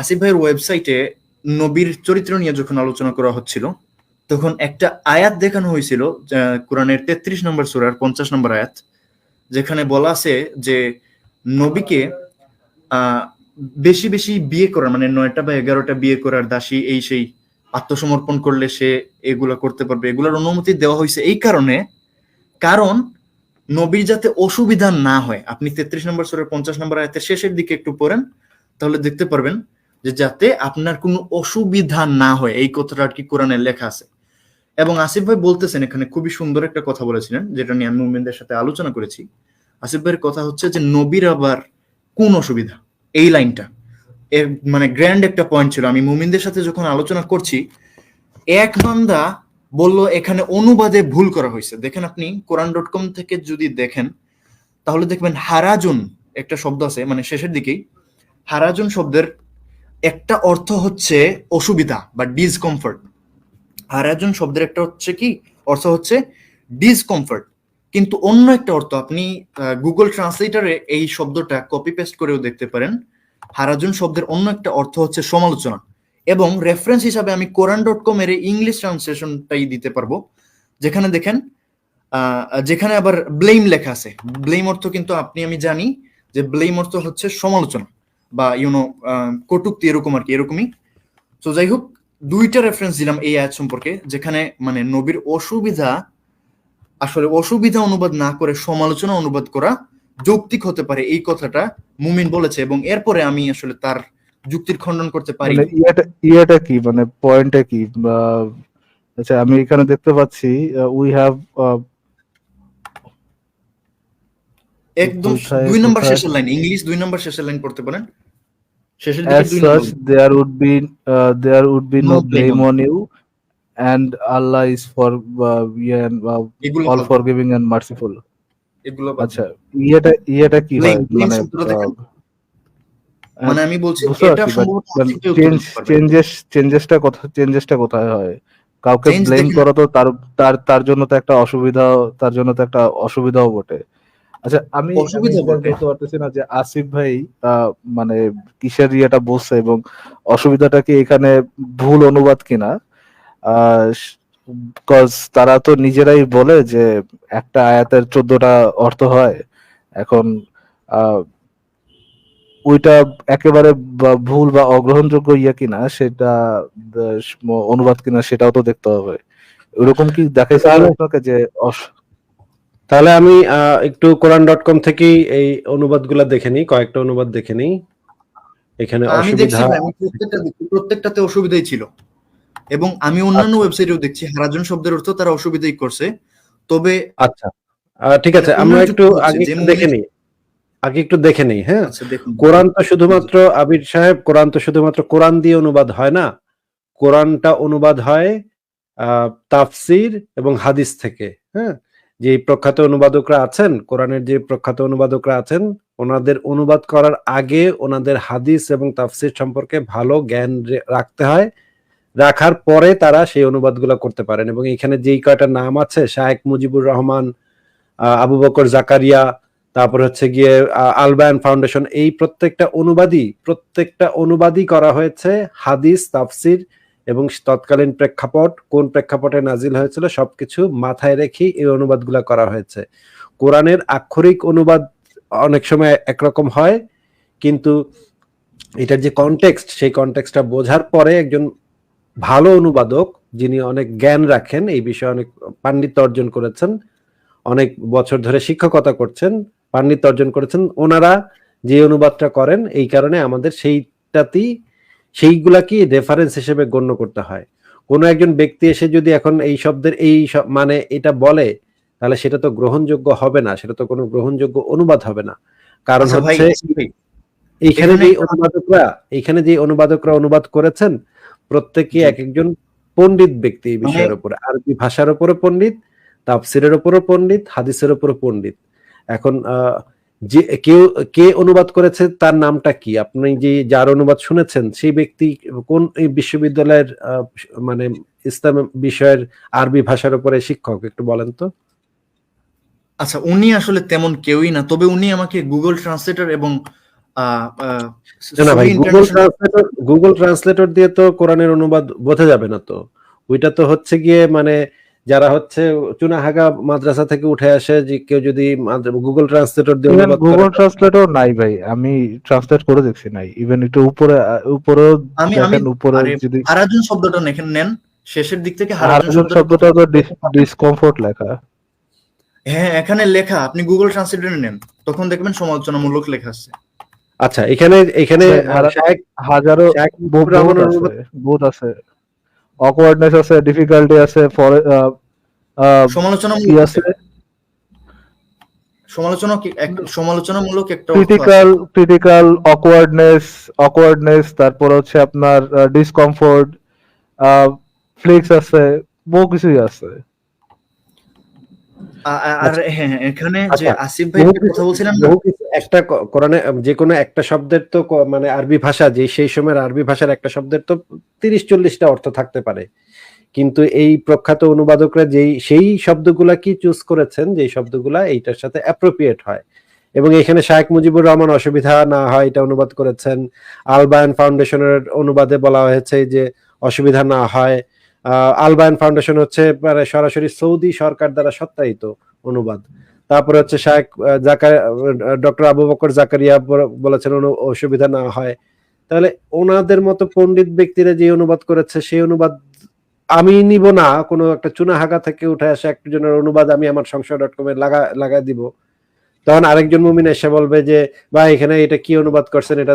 আসিফ ভাইয়ের ওয়েবসাইটে নবীর চরিত্র নিয়ে যখন আলোচনা করা হচ্ছিল, তখন একটা আয়াত দেখানো হয়েছিল কোরআনের তেত্রিশ নম্বর সুরার পঞ্চাশ নম্বর আয়াত, যেখানে বলা আছে যে নবীকে বেশি বেশি বিয়ে করার মানে নয়টা বা এগারোটা বিয়ে করার দাসী এই সেই আত্মসমর্পণ করলে সে এগুলা করতে পারবে। এগুলোর অনুমতি দেওয়া হয়েছে এই কারণে, কারণ নবীর যাতে অসুবিধা না হয়, আপনি তেত্রিশ নম্বর সুরের পঞ্চাশ নম্বর আয়াতের শেষের দিকে একটু পড়েন, তাহলে দেখতে পারবেন যে যাতে আপনার কোনো অসুবিধা না হয়, এই কথাটা আর কি কোরআনে লেখা আছে। এবং আসিফ ভাই বলতেছেন, এখানে খুবই সুন্দর একটা কথা বলেছিলেন, যেটা নিয়ে আমি মুমিনদের সাথে আলোচনা করেছি। আসিফ ভাইয়ের কথা হচ্ছে যে, নবীর আবার কোন অসুবিধা? এই লাইনটা। এর মানে গ্র্যান্ড একটা পয়েন্ট ছিল। আমি মুমিনদের সাথে যখন আলোচনা করছি, এক বান্দা বলল, এখানে অনুবাদে ভুল করা হয়েছে। দেখেন আপনি, কোরআন ডট কম থেকে যদি দেখেন, তাহলে দেখবেন হারাজুন একটা শব্দ আছে মানে শেষের দিকেই, হারাজুন শব্দের একটা অর্থ হচ্ছে অসুবিধা বা ডিসকমফর্ট হারাজুন শব্দের একটা হচ্ছে কি? অর্থ হচ্ছে ডিসকমফর্ট কিন্তু অন্য একটা অর্থ, আপনি গুগল ট্রান্সলেটারে এই শব্দটা কপি পেস্ট করেও দেখতে পারেন। হারাজুন শব্দের অন্য একটা অর্থ হচ্ছে সমালোচনা। এবং রেফারেন্স হিসাবে আমি কোরআন ডট কম এর ইংলিশ ট্রান্সলেশনটাই দিতে পারব। যেখানে দেখেন যেখানে আবার ব্লেম লেখা আছে। ব্লেম অর্থ কিন্তু আপনি, আমি জানি যে ব্লেম অর্থ হচ্ছে সমালোচনা। বা ইউনো কটুক্তি এরকম আর কি, এরকমই। তো যাই হোক দুইটা রেফারেন্স দিলাম এই আয়াত সম্পর্কে, যেখানে মানে নবীর অসুবিধা, আসলে অসুবিধা অনুবাদ না করে, সমালোচনা অনুবাদ করা যৌক্তিক হতে পারে এই কথাটা মুমিন বলেছে এবং এরপরে আমি আসলে তার যুক্তির খণ্ডন করতে পারি। ইয়াটা, ইয়েটা কি? মানে পয়েন্টটা কি? আচ্ছা আমি এখানে দেখতে পাচ্ছি উই হ্যাভ একদম দুই নম্বর শেষের লাইন ইংলিশ দুই নম্বর শেষের লাইন পড়তে পারেন। শেষের দিকে দুই নম্বর uh, and Allah is for uh, yeah, and, uh, এগুলো all forgiving and merciful. এগুলো আচ্ছা। ইয়েটা ইয়েটা কি হয়? মানে। আহ, মানে আমি বলছি এটা চেঞ্জ চেঞ্জেস চেঞ্জেসটা কোথায় চেঞ্জেসটা কোথায় হয়? কাউকে ব্লেম করা তো তার তার তার জন্য তো একটা অসুবিধা তার জন্য তো একটা অসুবিধাও বটে। আচ্ছা আমি অসুবিধা বলতে পারতেছি না যে আসিফ ভাই মানে কিসের ইয়েটা বলছে এবং অসুবিধাটা কি এখানে ভুল অনুবাদ কিনা? কজ তারা তো নিজেরাই বলে যে একটা আয়াতের চোদ্দটা অর্থ হয়। এখন আহ, ওইটা একেবারে ভুল বা অগ্রহণযোগ্য ইয়া কিনা সেটা অনুবাদ কিনা সেটাও তো দেখতে হবে। ওরকম কি দেখাইছে আপনাকে যে তাহলে আমি একটু কোরআন ডট কম থেকেই এই অনুবাদগুলো দেখে নিই কয়েকটা অনুবাদ দেখে নিই। এখানে আমি দেখছি আমি প্রত্যেকটা প্রত্যেকটাতে অসুবিধাই ছিল। এবং আমি অন্যান্য ওয়েবসাইটেও দেখছি হারাজন শব্দের অর্থ তারা অসুবিধাই করছে। তবে আচ্ছা। ঠিক আছে আমরা একটু আগে দেখে নিই। আগে একটু দেখে নিই হ্যাঁ? আচ্ছা কোরআন তো শুধুমাত্র আবির সাহেব কোরআন তো শুধুমাত্র কোরআন দিয়ে অনুবাদ হয় না। কোরআনটা অনুবাদ হয় আহ, তাফসির এবং হাদিস থেকে হ্যাঁ? যে প্রখ্যাত অনুবাদকরা আছেন, কোরআনের যে প্রখ্যাত অনুবাদকরা আছেন, ওনাদের অনুবাদ করার আগে ওনাদের হাদিস এবং তাফসির সম্পর্কে ভালো জ্ঞান রাখতে হয়। রাখার পরে তারা সেই অনুবাদগুলো করতে পারেন এবং এখানে যেই কয়টা নাম আছে শায়েক মুজিবুর রহমান আবু বকর জাকারিয়া, তারপর হচ্ছে গিয়ে আলবায়ান ফাউন্ডেশন, এই প্রত্যেকটা অনুবাদই প্রত্যেকটা অনুবাদই করা হয়েছে হাদিস, তাফসির এবং তৎকালীন প্রেক্ষাপট, কোন প্রেক্ষাপটে নাজিল হয়েছিল সবকিছু মাথায় রেখে এই অনুবাদগুলো করা হয়েছে। কোরআনের আক্ষরিক অনুবাদ অনেক সময় একরকম হয়, কিন্তু এটার যে কনটেক্সট সেই কনটেক্সটটা বোঝার পরে একজন ভালো অনুবাদক, যিনি অনেক জ্ঞান রাখেন, এই বিষয়ে অনেক পাণ্ডিত্য অর্জন করেছেন, অনেক বছর ধরে শিক্ষকতা করছেন, পাণ্ডিত্য অর্জন করেছেন, ওনারা যে অনুবাদটা করেন, এই কারণে আমাদের সেইটাতেই সেইগুলাকে রেফারেন্স হিসেবে গণ্য করতে হয়? কোনো একজন ব্যক্তি এসে যদি এখন এই শব্দের এই মানে এটা বলে তাহলে সেটা তো গ্রহণযোগ্য হবে না সেটা তো কোনো গ্রহণযোগ্য অনুবাদ হবে না। কারণ আচ্ছা হচ্ছে এইখানে যে অনুবাদকরা এইখানে যে অনুবাদকরা অনুবাদ করেছেন প্রত্যেকে এক একজন পণ্ডিত ব্যক্তি এই বিষয়ের মানে- উপরে। আরবি ভাষার উপরে পণ্ডিত তাফসিরের উপরও পণ্ডিত হাদিসের উপরও পণ্ডিত। এখন আহ, যে কেউ কে অনুবাদ করেছে তার নামটা কি? আপনি যে যার অনুবাদ শুনেছেন সেই ব্যক্তি কোন বিশ্ববিদ্যালয়ের মানে ইসলাম বিষয়ের আরবি ভাষার উপরে শিক্ষক? একটু বলেন তো। আচ্ছা উনি আসলে তেমন কেউই না তবে উনি আমাকে গুগল ট্রান্সলেটর এবং গুগল ট্রান্সলেটর গুগল ট্রান্সলেটর দিয়ে তো কোরআনের অনুবাদ বোঝা যাবে না তো। ওইটা তো হচ্ছে গিয়ে মানে যারা হচ্ছে চুনাহাগা মাদ্রাসা থেকে উঠে আসে যে কেউ যদি গুগল ট্রান্সলেটর দিয়ে গুগল করে। ট্রান্সলেটর নাই ভাই আমি ট্রান্সলেট করে দেখছি নাই। ইভেন একটু উপরে আহ, উপরেও আমি আমি উপরে যদি হারাজুন শব্দটা নেন নেন শেষের দিক থেকে হারাজুন শব্দটা তো ডিসকমফোর্ট লেখা। হ্যাঁ এখানে লেখা আপনি গুগল ট্রান্সলেটরে নেন তখন দেখবেন সমালোচনামূলক লেখা আছে। আচ্ছা এখানে এখানে হাজারো বহুত আছে। অকওয়ার্ডনেস আছে ডিফিকাল্টি আছে সমালোচনা কি আছে? সমালোচনা সমালোচনামূলক একটা ক্রিটিক্যাল ক্রিটিক্যাল অকওয়ার্ডনেস অকওয়ার্ডনেস তারপর হচ্ছে আপনার ডিসকমফোর্ট ফ্লিক্স আছে বহু কিছুই আছে। আর হ্যাঁ হ্যাঁ, এখানে যে আচ্ছা, আসিফ ভাই একটা কথা কোরআনে যে কোনো একটা শব্দের তো মানে আরবি ভাষা যে সেই সময়ের আরবি ভাষার একটা শব্দের তো তিরিশ চল্লিশটা অর্থ থাকতে পারে। কিন্তু এই প্রখ্যাত অনুবাদকরা যেই সেই শব্দগুলা কি চুজ করেছেন? যে শব্দগুলা এইটার সাথে অ্যাপ্রোপ্রিয়েট হয়। এবং এখানে শায়েখ মুজিবুর রহমান অসুবিধা না হয় এটা অনুবাদ করেছেন। আলবায়ন ফাউন্ডেশনের অনুবাদে বলা হয়েছে যে অসুবিধা না হয়। আলবায়ন ফাউন্ডেশন হচ্ছে মানে সরাসরি সৌদি সরকার দ্বারা সত্যায়িত অনুবাদ। তারপরে হচ্ছে শায়েখ জাকার ডক্টর আবু বকর জাকারিয়া বলেছেন অসুবিধা না হয়। তাহলে ওনাদের মতো পণ্ডিত ব্যক্তিরা যে অনুবাদ করেছে, সেই অনুবাদ আমি নিব না। কোনো একটা চুনাহাগা থেকে উঠে আসা একজনের অনুবাদ আমি আমার সংশয় ডট কমে লাগা, লাগাই দিব। তখন আরেকজন মুমিন এসে বলবে যে ভাই এখানে এটা কি অনুবাদ করছেন? এটা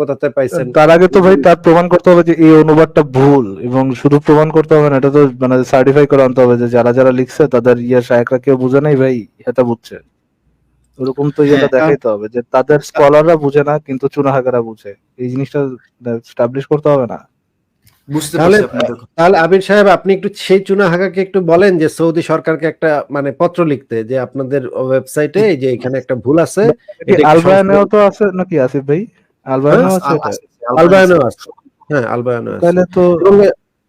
কোথাতে পাইছেন? তার আগে তো ভাই তার প্রমাণ করতে হবে যে এই অনুবাদটা ভুল এবং শুধু প্রমাণ করতে হবে না এটা তো মানে সার্টিফাই করে আনতে হবে যে যারা যারা লিখছে তাদের ইয়ে শায়করা কেউ বুঝে নাই ভাই এটা বুঝছে। ওরকম তো ইয়েটা হ্যাঁ, দেখাইতে হবে যে তাদের স্কলাররা বুঝে না কিন্তু চুনাহাগারা বুঝে। এই জিনিসটা স্টাবলিশ করতে হবে না। বুঝতে তাহলে আবির সাহেব আপনি একটু সেই চুনাহাগাকে একটু বলেন যে সৌদি সরকারকে একটা মানে পত্র লিখতে যে আপনাদের ওয়েবসাইটে যে এখানে একটা ভুল আছে আলবায়ানেও তো আছে নাকি আসিফ ভাই? আলবায়ানেও হ্যাঁ, আছে এটা? আছে। হ্যাঁ আলবায়ানো আছে। তাহলে তো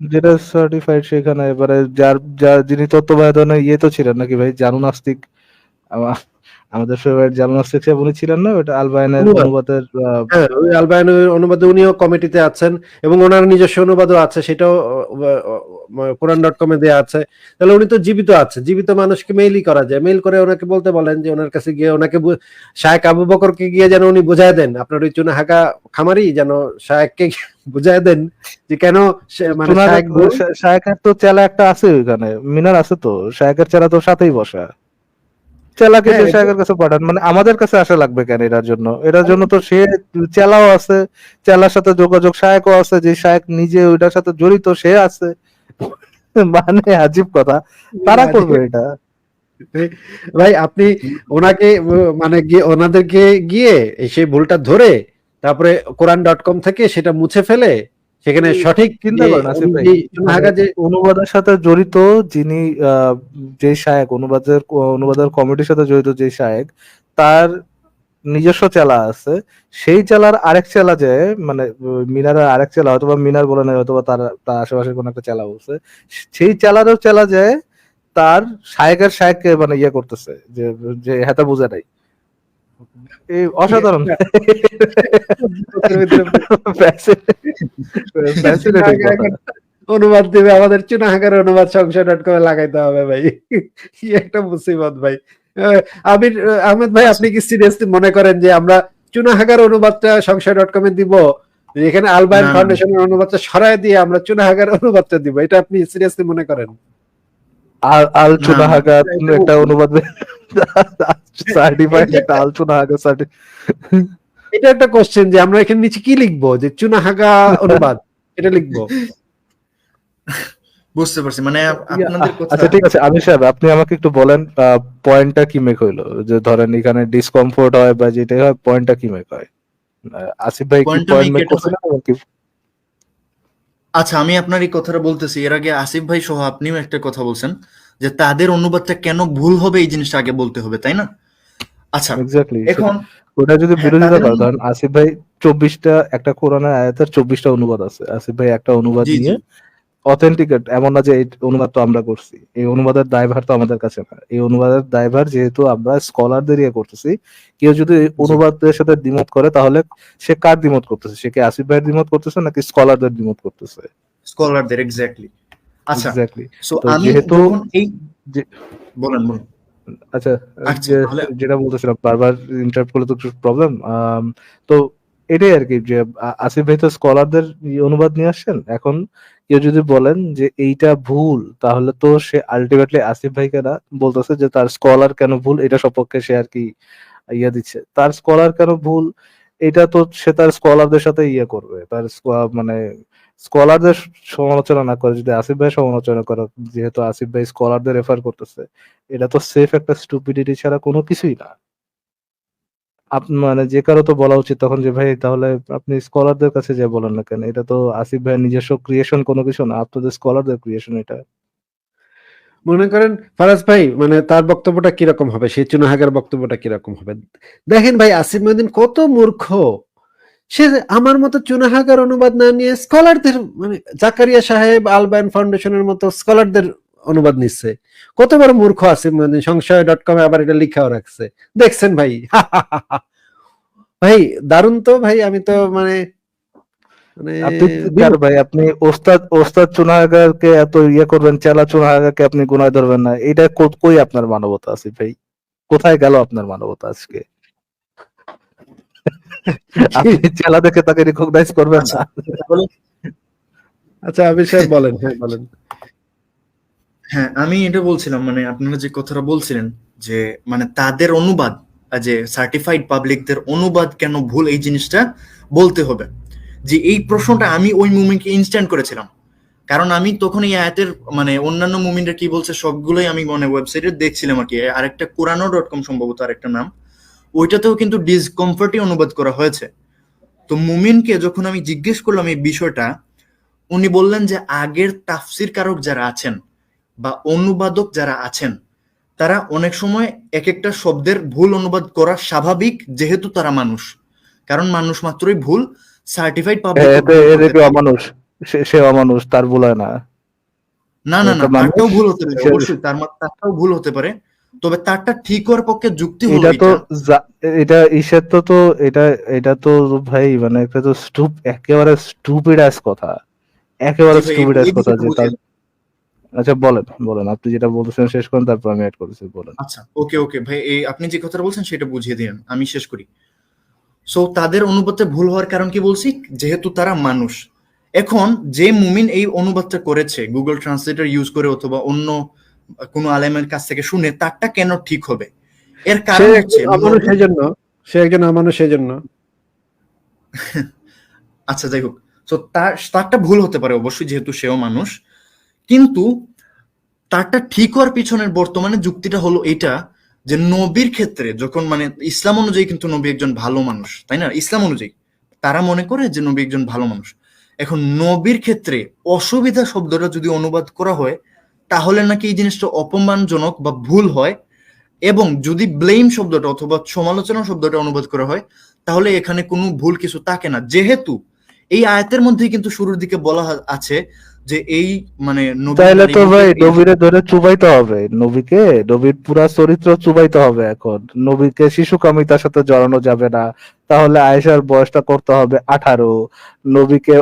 যেটা সার্টিফাইড সেখানে এবারে যার যার যিনি তত্ত্বাবধানে ইয়ে তো ছিলেন নাকি ভাই? জানু নাস্তিক আমাদের ফেভারিট জানু নাস্তিক সাহেব উনি ছিলেন না? ওটা আলবায়ানের অনুবাদ। অনুবাদের হ্যাঁ ওই আলবায়ানো অনুবাদে উনিও কমিটিতে আছেন এবং ওনার নিজস্ব অনুবাদও আছে সেটাও কোরআন ডট কমে দেওয়া আছে। তাহলে উনি তো জীবিত আছে জীবিত মানুষকে মেইলই করা যায়। মেইল করে ওনাকে বলতে বলেন যে ওনার কাছে গিয়ে ওনাকে শায়েক আবু বকরকে গিয়ে যেন উনি বুঝায় দেন। আপনার ওই চুনা হাঁকা খামারি যেন শায়েককে বুঝায় দেন যে কেন মানে শায়েক তো চেলা একটা আছে ওখানে মিনার আছে তো শায়েকের চেলা তো সাথেই বসা। চেলাকে হ্যাঁ, যে এটা- কাছে পাঠান। মানে আমাদের কাছে আসা লাগবে কেন এটার জন্য? এটার জন্য তো সে চেলাও আছে চেলার সাথে যোগাযোগ শায়েকও আছে যে শায়েক নিজে ওইটার সাথে জড়িত সে আছে। মানে আজীব কথা। তারা করবে এটা। ভাই আপনি ওনাকে মানে গিয়ে ওনাদেরকে গিয়ে সেই ভুলটা ধরে তারপরে কোরআন ডট কম থেকে সেটা মুছে ফেলে সেখানে সঠিক অনুবাদের সাথে জড়িত যিনি যে শায়েক অনুবাদের অনুবাদের কমিটির সাথে জড়িত যে শায়েক তার নিজস্ব চেলা আছে। সেই চেলার আরেক চেলা যে মানে মিনারের আরেক চেলা অথবা মিনার বলে নাই অথবা তার তার আশেপাশে কোন একটা চেলা বলছে সেই চেলারও চেলা যে তার শায়েকের শায়েককে মানে ইয়ে করতেছে যে যে হেতা বুঝে নাই। এই অসাধারণ। অনুবাদ দিবে আমাদের চুনাহাগার অনুবাদ সংশয় ডট কমে লাগাইতে হবে ভাই। কি একটা মুসিবত ভাই। আহ, আহমেদ ভাই আপনি কি সিরিয়াসলি মনে করেন যে আমরা চুনাহাগার অনুবাদটা সংশয় ডট কমে দিব যে এখানে আলবায়ন। ফাউন্ডেশনের অনুবাদটা সরায় দিয়ে আমরা চুনাহাগার অনুবাদটা দিব। এটা আপনি সিরিয়াসলি মনে করেন? এটা- একটা অনুবাদ সার্টিফাইড একটা সার্টি এটা একটা কোশ্চেন যে আমরা এখানে নিচে কি লিখব? যে চুনাহাগা অনুবাদ এটা লিখব। বুঝতে পারছি মানে আপনাদের আচ্ছা ঠিক আছে আমির সাহেব আপনি আমাকে একটু বলেন পয়েন্টটা কি মেক হইল? যে ধরেন এখানে ডিসকমফোর্ট হয় বা যেটাই হয় পয়েন্টটা কি মেক হয়? আসিফ ভাই কি পয়েন্ট মেক আচ্ছা আমি আপনার এই কথাটা বলতেছি। এর আগে আসিফ ভাই সহ আপনিও একটা কথা বলছেন যে তাদের অনুবাদটা কেন ভুল হবে এই জিনিসটা আগে বলতে হবে তাই না? আচ্ছা এখন ওটা যদি হ্যাঁ, বিরোধিতা করে ধরেন আসিফ ভাই চব্বিশটা একটা কোরআনের আয়াতের চব্বিশটা অনুবাদ আছে। আসিফ ভাই একটা অনুবাদ নিয়ে অথেন্টিকেট এমন না যে এই অনুবাদ তো আমরা করছি। এই অনুবাদের দায়ভার তো আমাদের কাছে না। এই অনুবাদের দায়ভার যেহেতু আমরা স্কলারদের ইয়ে করতেছি কেউ যদি অনুবাদের সাথে দ্বিমত করে তাহলে সে কার দ্বিমত করতেছে? সে কি আসিফ ভাইয়ের দ্বিমত করতেছে নাকি স্কলারদের দ্বিমত করতেছে? স্কলারদের এক্স্যাক্টলি আচ্ছা এক্স্যাক্টলি সো আমি যেহেতু- এই যে- বলেন বলুন। আচ্ছা আচ্ছা, যেটা বলতেছিলাম বারবার ইন্টারাপ্ট করলে তো প্রবলেম তো এটাই আর কি যে আসিফ ভাই তো স্কলারদের অনুবাদ নিয়ে আসছেন। এখন কেউ যদি বলেন যে এইটা ভুল, তাহলে তো সে আলটিমেটলি আসিফ ভাইকে না বলতেছে যে তার স্কলার কেন ভুল, এটা সপক্ষে সে আর কি ইয়ে দিচ্ছে। তার স্কলার কেন ভুল, এটা তো সে তার স্কলারদের সাথে ইয়ে করবে। তার মানে স্কলারদের সমালোচনা না করে, যদি আসিফ ভাই সমালোচনা করে, যেহেতু আসিফ ভাই স্কলারদের রেফার করতেছে, এটা তো সেফ একটা স্টুপিডিটি ছাড়া কোনো কিছুই না। মানে যে কারও তো বলা উচিত তখন যে, ভাই, তাহলে আপনি স্কলারদের কাছে যে বলেন না কেন? এটা তো আসিফ ভাইয়ের নিজস্ব ক্রিয়েশন কোনো কিছু না। আপনাদের স্কলারদের ক্রিয়েশন এটা। মনে করেন, ফারাজ ভাই মানে তার বক্তব্যটা কীরকম হবে? সেই চুনাহাগের বক্তব্যটা কীরকম হবে? দেখেন ভাই, আসিফ মহিউদ্দিন কত মূর্খ। সে আমার মতো চুনাহাগার অনুবাদ না নিয়ে স্কলারদের মানে জাকারিয়া সাহেব, আলবায়ন ফাউন্ডেশনের মতো স্কলারদের অনুবাদ নিচ্ছে। কত বড় মূর্খ আসিফ মহিউদ্দিন সংশয় ডট কমে আবার এটা লিখাও রাখছে। দেখছেন ভাই। ভাই দারুণ তো ভাই আমি তো মানে মানে ভাই আপনি ওস্তাদ ওস্তাদ চুনাহাগারকে এত ইয়ে করবেন চেলা চুনাহাগারকে আপনি গুনায় ধরবেন না। এটা কই আপনার মানবতা আছে ভাই? কোথায় গেল আপনার মানবতা আজকে? আপনি চেলা দেখে তাকে রিকগনাইজ করবেন না। আচ্ছা আবির সাহেব বলেন হ্যাঁ বলেন। হ্যাঁ আমি এটা বলছিলাম মানে আপনারা যে কথাটা বলছিলেন যে মানে তাদের অনুবাদ যে সার্টিফাইড পাবলিকদের অনুবাদ কেন ভুল, এই জিনিসটা বলতে হবে। যে এই প্রশ্নটা আমি ওই মুমিনকে ইনস্ট্যান্ট করেছিলাম। কারণ আমি তখন এই আয়াতের মানে অন্যান্য মুমিনরা কি বলছে, সবগুলোই আমি মানে ওয়েবসাইটে দেখছিলাম আর কি। আরেকটা কোরআনো ডট কম সম্ভবত আরেকটা নাম। ওইটাতেও কিন্তু ডিসকমফর্টই অনুবাদ করা হয়েছে। তো মুমিনকে যখন আমি জিজ্ঞেস করলাম এই বিষয়টা, উনি বললেন যে আগের তাফসির কারক যারা আছেন বা অনুবাদক যারা আছেন তারা অনেক সময় এক একটা শব্দের ভুল অনুবাদ করা স্বাভাবিক যেহেতু তারা মানুষ কারণ মানুষ মাত্রই ভুল সার্টিফাইড এতে অমানুষ সে অমানুষ তার ভুল হয় না না না না তারটাও ভুল হতে পারে অবশ্যই তার তারটাও ভুল হতে পারে তবে তারটা ঠিক হওয়ার পক্ষে যুক্তি হলো এটা তো এটা ইসের তো তো এটা এটা তো ভাই মানে এটা তো স্টুপ একেবারে স্টুপিড কথা একেবারে জি স্টুপিড কথা যে তার আচ্ছা বলেন বলেন। আপনি যেটা বলতেছেন শেষ করেন তারপর আমি অ্যাড করেছি বলেন। আচ্ছা ওকে ওকে ভাই এই আপনি যে কথাটা বলছেন সেটা বুঝিয়ে দিন। আমি শেষ করি। সো তাদের অনুবাদে ভুল হওয়ার কারণ কি বলছি? যেহেতু তারা মানুষ। এখন যে মুমিন এই অনুবাদটা করেছে গুগল ট্রান্সলেটর ইউজ করে অথবা অন্য কোনো আলেমের কাছ থেকে শুনে তারটা কেন ঠিক হবে? এর কারণ হচ্ছে একজন সেই জন্য সে একজন অমানুষ সেই জন্য আচ্ছা যাই হোক। তো তার তারটা ভুল হতে পারে অবশ্যই যেহেতু সেও মানুষ। কিন্তু তারটা ঠিক হওয়ার পিছনের বর্তমানে যুক্তিটা হলো এটা যে নবীর ক্ষেত্রে যখন মানে ইসলাম অনুযায়ী কিন্তু নবী একজন ভালো মানুষ, তাই না? ইসলাম অনুযায়ী। তারা মনে করে যে নবী একজন ভালো মানুষ। এখন নবীর ক্ষেত্রে অসুবিধা শব্দটা যদি অনুবাদ করা হয়, তাহলে নাকি এই জিনিসটা অপমানজনক বা ভুল হয় এবং যদি ব্লেম শব্দটা অথবা সমালোচনা শব্দটা অনুবাদ করা হয়, তাহলে এখানে কোনো ভুল কিছু থাকে না। যেহেতু এই আয়াতের মধ্যেই কিন্তু শুরুর দিকে বলা আছে যে এই মানে তাহলে তো ভাই নবীরে ধরে চুবাইতে হবে। নবীকে নবীর পুরা চরিত্র চুবাইতে হবে এখন। নবীকে শিশু কামিতার সাথে জড়ানো যাবে না। তাহলে আয়েশার বয়সটা করতে হবে আঠারো। নবীকে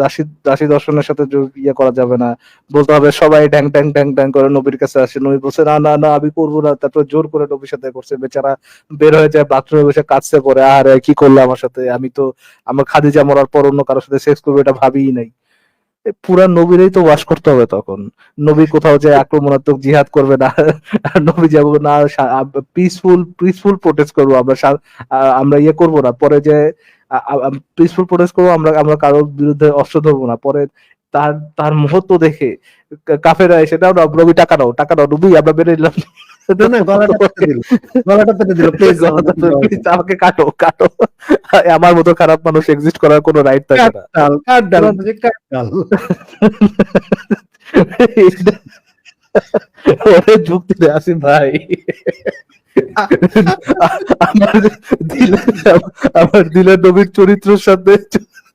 দাসী দাসী দর্শনের সাথে ইয়ে করা যাবে না। বলতে হবে সবাই ড্যাং ড্যাং ড্যাং ড্যাং করে নবীর কাছে আসে। নবী বলছে, না না না, আমি করব না। তারপর জোর করে নবীর সাথে করছে। বেচারা বের হয়ে যায় বাথরুমে বসে কাঁদছে পরে। আর, কি করলে আমার সাথে? আমি তো, আমার খাদিজা মরার পর অন্য কারোর সাথে সেক্স করব, এটা ভাবিই নাই। পুরা নবীরই তো ওয়াশ করতে হবে তখন। নবী কোথাও যে আক্রমণাত্মক জিহাদ করবে না, নবী যাব না পিসফুল পিসফুল প্রোটেস্ট করব আমরা আমরা ইয়ে করব না। পরে যে পিসফুল প্রোটেস্ট করব, আমরা আমরা কারোর বিরুদ্ধে অস্ত্র ধরবো না। পরে তার তার মুহূর্ত দেখে কাফেরা এসে দাও না, নবী, টাকা দাও টাকা দাও নবী, আমরা বেড়ে নিলাম। না না গলাটা কেটে দিল। গলাটা কেটে দিল। প্লিজ Please আমাকে কাটো কাটো। আমার মতো খারাপ মানুষ এক্সিস্ট করার কোনো রাইট থাকে না। কাটডাল কাটডাল বুঝি কাটডাল ওরে যুক্তি দে আসিফ ভাই। আমার দিলে আমার দিলে নবীর চরিত্রের সাথে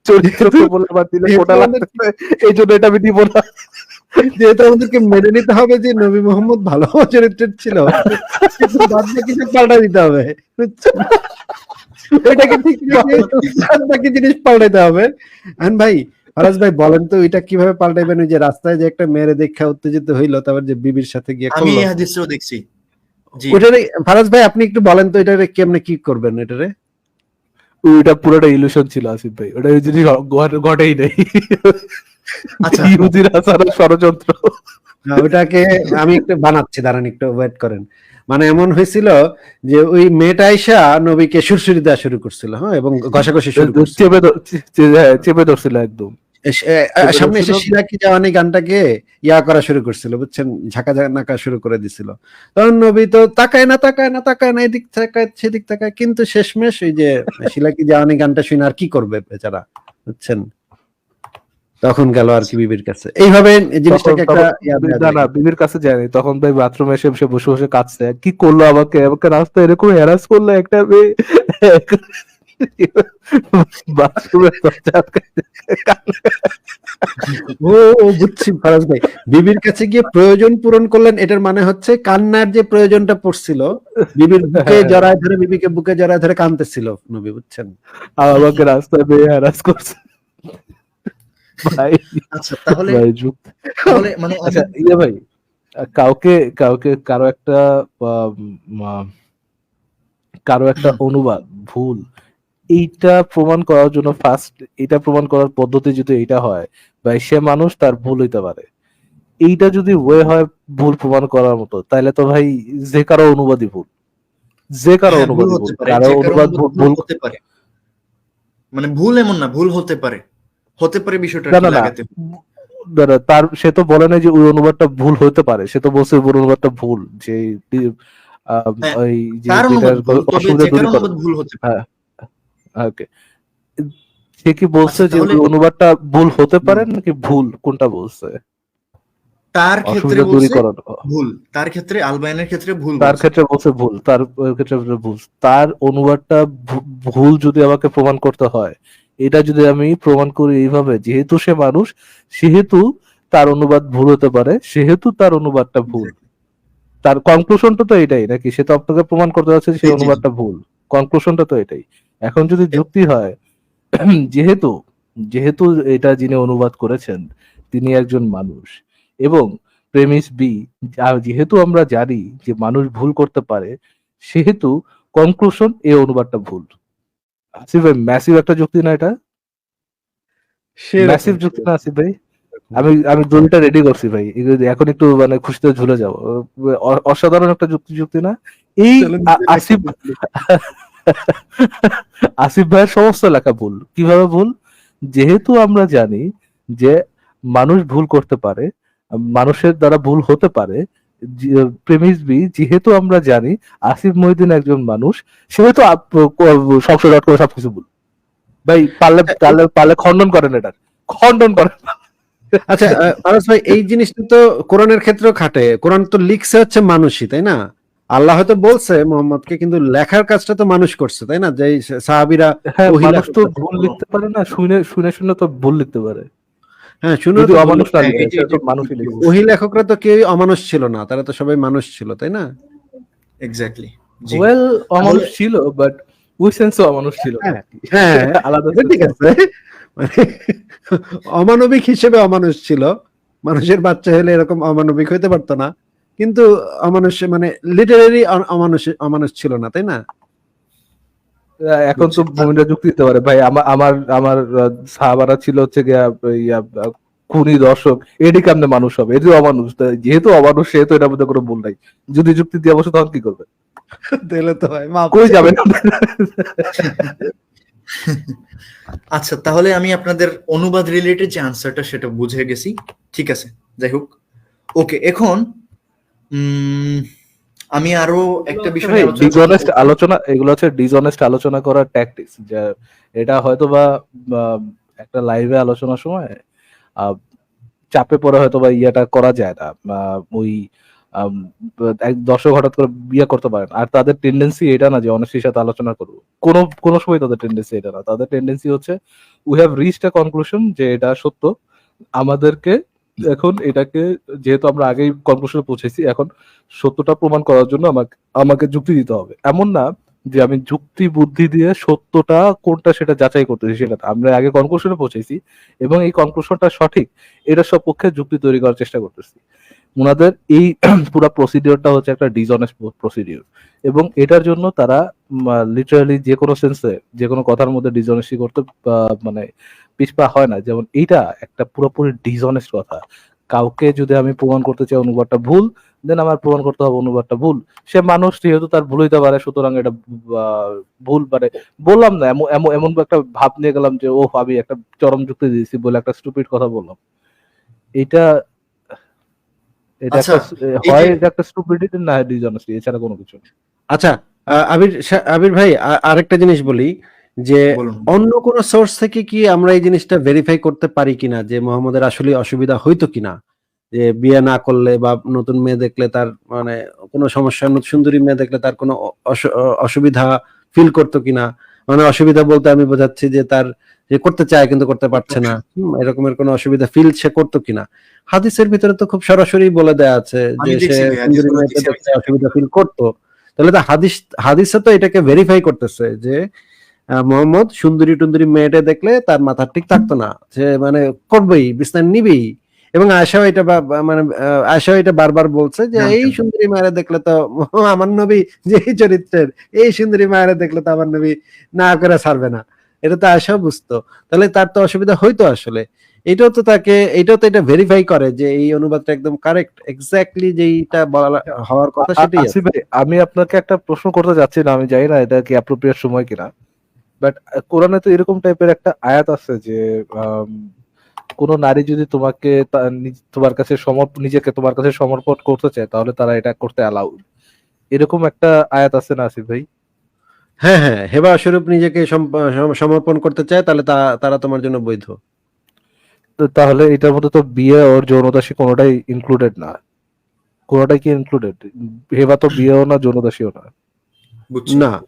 চরিত্রকে বলে আবার দিলে কোটা এই জন্য এটা আমি দিব না। যেহেতু আমাদেরকে মেনে নিতে হবে যে নবী মোহাম্মদ ভালো চরিত্রের ছিল কিন্তু বাদ বাকি পাল্টা দিতে হবে? ওইটাকে ঠিক বাকি জিনিস পাল্টাইতে হবে। আন ভাই ফরাজ ভাই বলেন তো এটা কীভাবে পাল্টাইবেন? ওই যে রাস্তায় যে একটা মেয়েরে দেখা উত্তেজিত হইল তারপর যে বিবির সাথে গিয়ে আমি হাদিসটাও দেখছি। ওটারে ফারাজ ভাই আপনি একটু বলেন তো এটারে কেমনে কি করবেন এটারে ওইটা পুরোটা ইলুশন ছিল আসিফ ভাই। ওটা ওই জিনিস ঘটেই নেই। আচ্ছা। ইহুদির আসার ষড়যন্ত্র। ওটাকে আমি একটু বানাচ্ছি দাঁড়ান একটু ওয়েট করেন। মানে এমন হয়েছিল যে ওই মেয়েটা আইসা নবীকে সুরসুরি দেওয়া শুরু করছিল হ্যাঁ এবং ঘষাঘষি শুরু চেপে হ্যাঁ, চেপে ধরছিল একদম। সামনে এসে শিলা কি জাওয়ানি গানটাকে ইয়া করা শুরু করছিল বুঝছেন? ঝাঁকা নাকা শুরু করে দিছিল। তখন নবী তো তাকায় না তাকায় না তাকায় না এদিক তাকায় সেদিক তাকায় কিন্তু শেষমেশ ওই যে শিলা কি জাওয়ানি গানটা শুনে আর কি করবে বেচারা বুঝছেন? তখন গেল আর কি বিবির কাছে। এইভাবে জিনিসটাকে একটা না না বিবির কাছে যায়নি তখন ভাই বাথরুমে এসে এসে বসে বসে কাঁদছে। কি করল আমাকে? আমাকে রাস্তায় এরকম হ্যারাস করল একটা মেয়ে। বাথরুমে ও ও, বুঝছি ফরাজ ভাই। বিবির কাছে গিয়ে প্রয়োজন পূরণ করলেন এটার মানে হচ্ছে কান্নার যে প্রয়োজনটা পড়ছিল বিবির বুকে হ্যাঁ। জড়ায় ধরে বিবিকে বুকে জড়ায় ধরে কাঁদতেছিল নবী বুঝছেন? আমাকে রাস্তায় মেয়ে হ্যারাস করছে। ভাই আচ্ছা তাহলে তাহলে মানে আচ্ছা ইয়ে ভাই কাউকে কাউকে কারও একটা কারও একটা অনুবাদ ভুল এইটা প্রমাণ করার জন্য ফার্স্ট এটা প্রমাণ করার পদ্ধতি যদি এটা হয় ভাই সে মানুষ তার ভুল হইতে পারে। এইটা যদি ওয়ে হয় ভুল প্রমাণ করার মতো তাহলে তো ভাই যে কারও অনুবাদই ভুল। যে কারও হ্যাঁ, ভুল অনুবাদই ভুল কারও অনুবাদ অনুবাদ ভুল হতে পারে। মানে ভুল এমন না ভুল হতে পারে। হতে পারে বিষয়টা। লাগাতে তার সে তো বলে না যে ওই অনুবাদটা ভুল হতে পারে। সে তো বলছে ওই অনুবাদটা ভুল যে হ্যাঁ, ওই যে অসুবিধা কারও। ভুল হতে পারে। ওকে সে কি বলছে আচ্ছা, যে ওই অনুবাদটা ভুল হতে পারে নাকি ভুল? কোনটা বলছে? তার ক্ষেত্রে ভুল। তার ক্ষেত্রে আলবাইনের ক্ষেত্রে ভুল তার ক্ষেত্রে বলছে ভুল তার ক্ষেত্রে ভুল। তার অনুবাদটা ভুল যদি আমাকে প্রমাণ করতে হয় এটা যদি আমি প্রমাণ করি এইভাবে যেহেতু সে মানুষ সেহেতু তার অনুবাদ ভুল হতে পারে সেহেতু তার অনুবাদটা ভুল। তার কনক্লুশনটা তো এটাই নাকি? সে তো আপনাকে প্রমাণ করতে যাচ্ছে সেই অনুবাদটা ভুল। কনক্লুশনটা তো এটাই। এখন যদি যুক্তি হয় যেহেতু যেহেতু এটা যিনি অনুবাদ করেছেন তিনি একজন মানুষ এবং প্রেমিস বি যেহেতু আমরা জানি যে মানুষ ভুল করতে পারে সেহেতু কনক্লুশন এই অনুবাদটা ভুল। আসিফ ভাই ম্যাসিভ একটা যুক্তি না এটা? ম্যাসিভ যুক্তি না আসিফ ভাই? আমি আমি রেডি করছি ভাই। এখন একটু মানে খুশিতে ঝুলে যাব। অসাধারণ একটা যুক্তি যুক্তি না? এই আসিফ আসিফ ভাইয়ের সমস্ত লেখা ভুল। কীভাবে ভুল? যেহেতু আমরা জানি যে মানুষ ভুল করতে পারে মানুষের দ্বারা ভুল হতে পারে প্রেমিস বি যেহেতু আমরা জানি আসিফ মহিউদ্দিন একজন মানুষ সেহেতু সংশয় ডট করে সবকিছু ভুল। ভাই পারলে পারলে পারলে খণ্ডন করেন এটা। খণ্ডন করেন। আচ্ছা ফারাজ ভাই এই জিনিসটা তো কোরআনের ক্ষেত্রেও খাটে। কোরআন তো লিখছে হচ্ছে মানুষই তাই না? আল্লাহ হয়তো বলছে মোহাম্মদকে কিন্তু লেখার কাজটা তো মানুষ করছে তাই না? যে সাহাবিরা হ্যাঁ মানুষ তো ভুল লিখতে পারে না শুনে শুনে শুনে তো ভুল লিখতে পারে। হ্যাঁ শুনে যদি অমানুষ না হ্যাঁ, লিখে এটি- সে তো এটি- মানুষই লিখবে ওহি লেখকরা তো কেউই অমানুষ ছিল না তারা তো সবাই মানুষ ছিল তাই না? এক্স্যাক্টলি ওয়েল অমানুষ ছিল বাট ওই সেন্সও অমানুষ ছিল। হ্যাঁ, হ্যাঁ আলাদা ঠিক আছে। মানে অমানবিক হিসেবে অমানুষ ছিল মানুষের বাচ্চা হলে এরকম অমানবিক হইতে পারতো না কিন্তু অমানুষ মানে লিটারেরি অমানুষ অমানুষ ছিল না তাই না? এখন তো ভূমিটা যুক্তি দিতে পারে। ভাই আমার আমার আমার সাহাবারা ছিল হচ্ছে গিয়া খুনি দর্শক এটি কেমনে মানুষ হবে? এটি অমানুষ। যেহেতু অমানুষ সেহেতু এটার মধ্যে কোনো ভুল নাই। যদি যুক্তি দিয়ে বসে তখন কি করবে? দিলে তো হয় মাপ কই যাবেন আচ্ছা তাহলে আমি আপনাদের অনুবাদ রিলেটেড যে আনসারটা সেটা বুঝে গেছি। ঠিক আছে যাই হোক। ওকে এখন উম, আমি আরও একটা বিষয় নিয়ে আলোচনা ডিসঅনেস্ট আলোচনা এগুলো হচ্ছে ডিসঅনেস্ট আলোচনা করার ট্যাকটিক্স যে এটা হয়তো বা একটা লাইভে আলোচনার সময় আহ, চাপে পড়ে হয়তো বা ইয়েটা করা যায় না আহ, ওই দর্শক হঠাৎ করে বিয়ে করতে পারেন আর তাদের টেন্ডেন্সি এটা না যে অনেস্টির সাথে আলোচনা করব। কোনো কোনো সময় তাদের টেন্ডেন্সি এটা না। তাদের টেন্ডেন্সি হচ্ছে we have reached a conclusion যে এটা সত্য। আমাদেরকে এখন এটাকে, যেহেতু আমরা আগেই কনক্লুশনে পৌঁছেছি, এখন সত্যটা প্রমাণ করার জন্য আমাকে আমাকে যুক্তি দিতে হবে। এমন না যে আমি যুক্তি বুদ্ধি দিয়ে সত্যটা কোনটা সেটা যাচাই করতেছি সেটা আমরা আগে কনক্লুশনে পৌঁছেছি এবং এই কনক্লুশনটা সঠিক, এটা পক্ষে যুক্তি তৈরি করার চেষ্টা করতেছি। ওনাদের এই পুরো প্রসিডিওরটা হচ্ছে একটা ডিসঅনেস্ট প্রসিডিওর এবং এটার জন্য তারা লিটারালি যে কোনো সেন্সে যে কোনো কথার মধ্যে ডিসঅনেস্টি করতে মানে পিছপা হয় না। যেমন এইটা একটা পুরোপুরি ডিসঅনেস্ট কথা। কাউকে যদি আমি প্রমাণ করতে চাই অনুবাদটা ভুল দেন আমার প্রমাণ করতে হবে অনুবাদটা ভুল। সে মানুষ যেহেতু তার ভুল হইতে পারে, সুতরাং এটা ভুল মানে বললাম না, এমন এমন একটা ভাব নিয়ে গেলাম যে ও আমি একটা চরম যুক্তি দিয়েছি বলে একটা স্টুপিড কথা বললাম। এটা এটা আচ্ছা, এই হয় এটা একটা স্টুপিডিটি না ডিসঅনেস্টি এছাড়া কোনো কিছু আচ্ছা আবির আবির ভাই আরেকটা জিনিস বলি যে অন্য কোন সোর্স থেকে কি আমরা এই জিনিসটা ভেরিফাই করতে পারি কিনা যে মোহাম্মদের আসলে অসুবিধা হইতো কিনা? যে বিয়ে না করলে বা নতুন মেয়ে দেখলে তার মানে কোনো সমস্যা সুন্দরী মেয়ে দেখলে তার কোনো অসু- অসুবিধা ফিল করতো কিনা? মানে অসুবিধা বলতে আমি বোঝাচ্ছি যে তার যে করতে চায় কিন্তু করতে পারছে না। এরকমের কোনো অসুবিধা ফিল সে করতো কিনা। হাদিসের ভিতরে তো খুব সরাসরি বলে দেয়া আছে যে সে অসুবিধা ফিল করতো। তাহলে তো হাদিস হাদিসে তো এটাকে ভেরিফাই করতেছে যে মোহাম্মদ সুন্দরী টুন্দরী মেয়েটা দেখলে তার মাথা ঠিক থাকতো না। সে মানে করবেই বিস্তার নিবেই। এবং আয়সাও এটা মানে আয়সাও এটা বারবার বলছে যে এই। সুন্দরী মায়েরা দেখলে তো আমার নবী যে চরিত্রের এই সুন্দরী মায়েরা দেখলে তো আমার নবী না করে ছাড়বে না এটা তো আয়সাও বুঝতো তাহলে তার তো অসুবিধা হইতো আসলে এটাও তো তাকে এটাও তো এটা ভেরিফাই করে যে এই অনুবাদটা একদম কারেক্ট এক্স্যাক্টলি যেইটা বলা হওয়ার কথা সেটাই আছে। আমি আপনাকে একটা প্রশ্ন করতে যাচ্ছি না আমি জানি না এটা কি অ্যাপ্রোপ্রিয়েট সময় কিনা বাট কোরআনে তো এরকম টাইপের একটা আয়াত আছে যে কোন নারী যদি তোমাকে তোমার কাছে সমর্পণ নিজেকে তোমার কাছে সমর্পণ করতে চায় তাহলে তারা এটা করতে অ্যালাউ এরকম একটা আয়াত আছে না আসিফ ভাই? হ্যাঁ হ্যাঁ হেবা স্বরূপ নিজেকে সম- সম- সমর্পণ করতে চায় তাহলে তা- তারা তোমার জন্য বৈধ। তো তাহলে এটার মধ্যে তো বিয়ে ওর যৌনদাসী কোনোটাই ইনক্লুডেড না। কোনোটাই কি ইনক্লুডেড হেবা তো বিয়েও না যৌনদাসীও না। বুঝছি। না।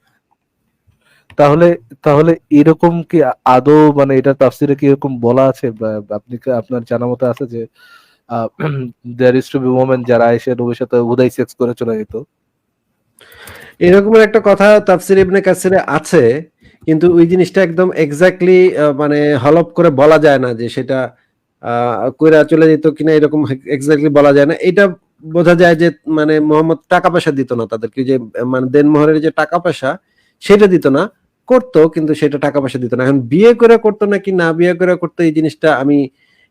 তাহলে তাহলে এরকম কি আদৌ মানে এটা তাফসিরে কি এরকম বলা আছে? আপনি আপনার জানা মতো আছে যে there is to be women যারা এসে নবীর সাথে উদয় সেক্স করে চলে যেত? এরকমের একটা কথা তাফসির ইবনে কাসিরে আছে, কিন্তু ওই জিনিসটা একদম এক্স্যাক্টলি মানে হলপ করে বলা যায় না যে সেটা কইরা চলে যেত কিনা এরকম এক্স্যাক্টলি বলা যায় না। এটা বোঝা যায় যে মানে মোহাম্মদ টাকা পয়সা দিত না তাদেরকে, যে মানে দেনমোহরের যে টাকা পয়সা, সেটা দিত না। করতো কিন্তু সেটা টাকা পয়সা দিত না। এখন বিয়ে করে করতো নাকি না বিয়ে করে করতো এই জিনিসটা আমি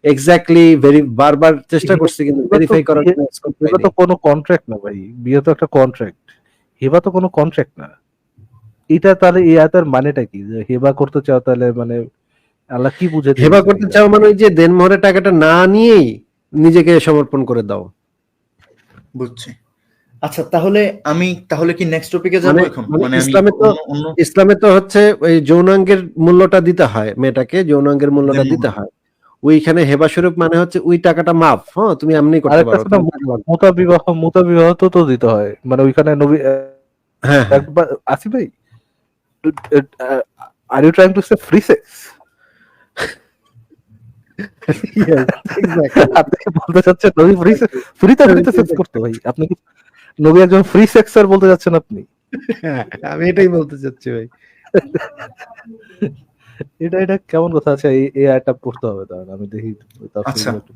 এক্স্যাক্টলি ভেরি বারবার চেষ্টা করছি কিন্তু তো ভেরিফাই করার জন্য হেবা পাইনি। তো কোনো কন্ট্রাক্ট না ভাই। বিয়ে তো একটা কন্ট্রাক্ট হেবা তো কোনো কন্ট্রাক্ট না। এটা তাহলে এই আয়াতের মানেটা কি? যে হেবা করতে চাও তাহলে মানে আল্লাহ কি বুঝে হেবা করতে চাও মানে ওই যে দেনমোহরের টাকাটা না নিয়েই নিজেকে সমর্পণ করে দাও। বুঝছি। আচ্ছা তাহলে আমি তাহলে কি নেক্সট টপিকে যাব এখন? মানে মানে ইসলামে তো- ইসলামে তো হচ্ছে ওই যৌনাঙ্গের মূল্যটা দিতে হয় মেয়েটাকে যৌনাঙ্গের মূল্যটা দিতে হয়। ওইখানে হেবা স্বরূপ মানে হচ্ছে ওই টাকাটা মাফ হ্যাঁ তুমি এমনি করতে পারো। মুতা বিবাহ মুতা বিবাহ তো তো দিতে হয়। মানে ওইখানে নবী হ্যাঁ হ্যাঁ। একবার আসি ভাই? Are you trying to say free sex আপনি বলতে চাচ্ছেন? নবী ফ্রি ফ্রিতে ফ্রিতে সেক্স করতে ভাই আপনি কি নবী একজন ফ্রি সেক্সার বলতে যাচ্ছেন আপনি আমি এটাই বলতে চাচ্ছি ভাই এটা এটা কেমন কথা আছে এই এই আয়টা পড়তে হবে তাহলে আমি দেখি আচ্ছা। একটু।